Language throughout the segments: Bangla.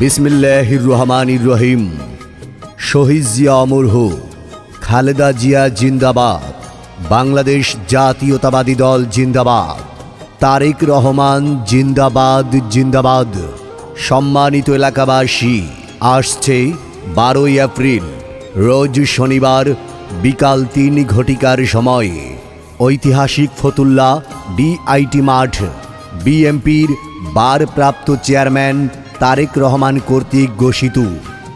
বিসমিল্লাহির রহমানির রহিম। শহীদ জিয়া অমর হোক খালেদা জিয়া জিন্দাবাদ, বাংলাদেশ জাতীয়তাবাদী দল জিন্দাবাদ, তারেক রহমান জিন্দাবাদ জিন্দাবাদ। সম্মানিত এলাকাবাসী, আসছে বারোই এপ্রিল, রোজ শনিবার বিকাল তিন ঘটিকার সময়ে। ঐতিহাসিক ফতুল্লা, ডিআইটি মাঠ, বিএমপির বারপ্রাপ্ত চেয়ারম্যান তারেক রহমান কর্তৃক ঘোষিত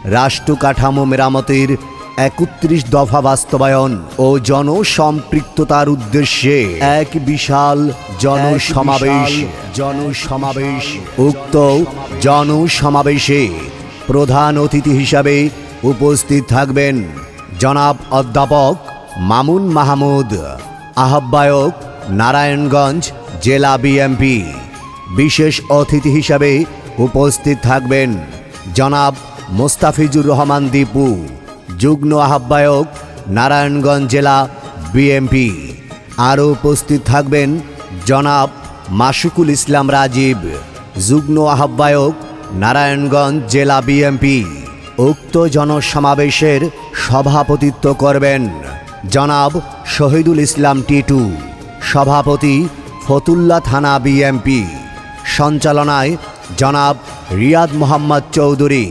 রাষ্ট্র কাঠামো মেরামতের একত্রিশ দফা বাস্তবায়ন ও জনসম্পৃক্ততার উদ্দেশ্যে এক বিশাল জনসমাবেশ জনসমাবেশ উক্ত জনসমাবেশে প্রধান অতিথি হিসাবে উপস্থিত থাকবেন জনাব অধ্যাপক মামুন মাহমুদ, আহ্বায়ক নারায়ণগঞ্জ জেলা বিএমপি। বিশেষ অতিথি হিসাবে উপস্থিত থাকবেন জনাব মোস্তাফিজুর রহমান দীপু, যুগ্ম আহ্বায়ক, নারায়ণগঞ্জ জেলা বিএমপি। আরও উপস্থিত থাকবেন জনাব মাসুকুল ইসলাম রাজীব, যুগ্ম আহ্বায়ক, নারায়ণগঞ্জ জেলা বিএমপি। উক্ত জনসমাবেশের সভাপতিত্ব করবেন জনাব শহীদুল ইসলাম টিটু, সভাপতি ফতুল্লা থানা বিএমপি। সঞ্চালনায় জনাব রিয়াদ মোহাম্মদ চৌধুরী,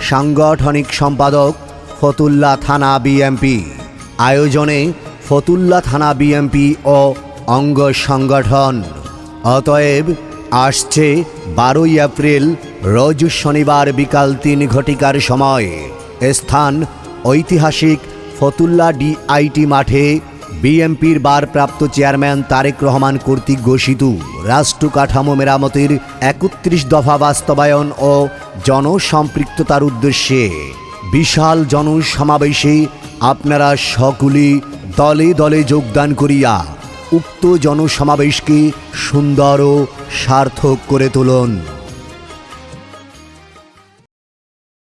সাংগঠনিক সম্পাদক ফতুল্লা থানা বিএমপি। আয়োজনে ফতুল্লা থানা বিএমপি ও অঙ্গ সংগঠন। অতএব আসছে বারোই এপ্রিল, রোজ শনিবার বিকাল তিন ঘটিকার সময়। স্থান ঐতিহাসিক ফতুল্লা ডিআইটি মাঠে বিএমপির বারপ্রাপ্ত চেয়ারম্যান তারেক রহমান কর্তৃক ঘোষিত রাষ্ট্র কাঠামো মেরামতের একত্রিশ দফা বাস্তবায়ন ও জনসম্পৃক্ততার উদ্দেশ্যে বিশাল জনসমাবেশে আপনারা সকলেই দলে দলে যোগদান করিয়া উক্ত জনসমাবেশকে সুন্দর ও সার্থক করে তুলুন।